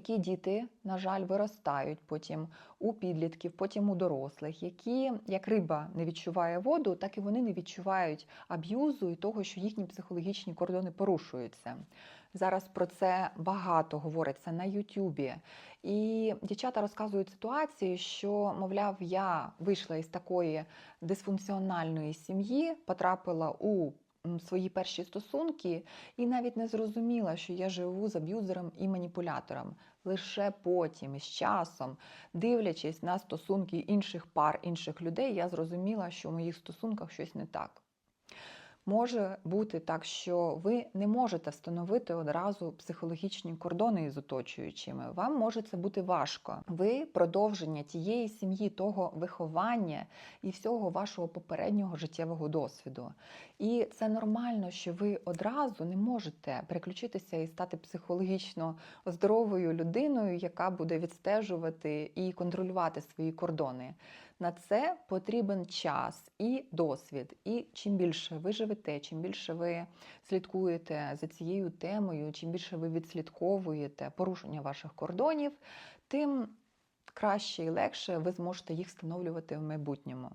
Які діти, на жаль, виростають потім у підлітків, потім у дорослих, які, як риба не відчуває воду, так і вони не відчувають аб'юзу і того, що їхні психологічні кордони порушуються. Зараз про це багато говориться на Ютубі. І дівчата розказують ситуації, що, мовляв, я вийшла із такої дисфункціональної сім'ї, потрапила у свої перші стосунки і навіть не зрозуміла, що я живу з аб'юзером і маніпулятором. Лише потім, з часом, дивлячись на стосунки інших пар, інших людей, я зрозуміла, що в моїх стосунках щось не так. Може бути так, що ви не можете встановити одразу психологічні кордони із оточуючими. Вам може це бути важко. Ви продовження тієї сім'ї, того виховання і всього вашого попереднього життєвого досвіду. І це нормально, що ви одразу не можете переключитися і стати психологічно здоровою людиною, яка буде відстежувати і контролювати свої кордони. На це потрібен час і досвід. І чим більше ви живете, чим більше ви слідкуєте за цією темою, чим більше ви відслідковуєте порушення ваших кордонів, тим краще і легше ви зможете їх встановлювати в майбутньому.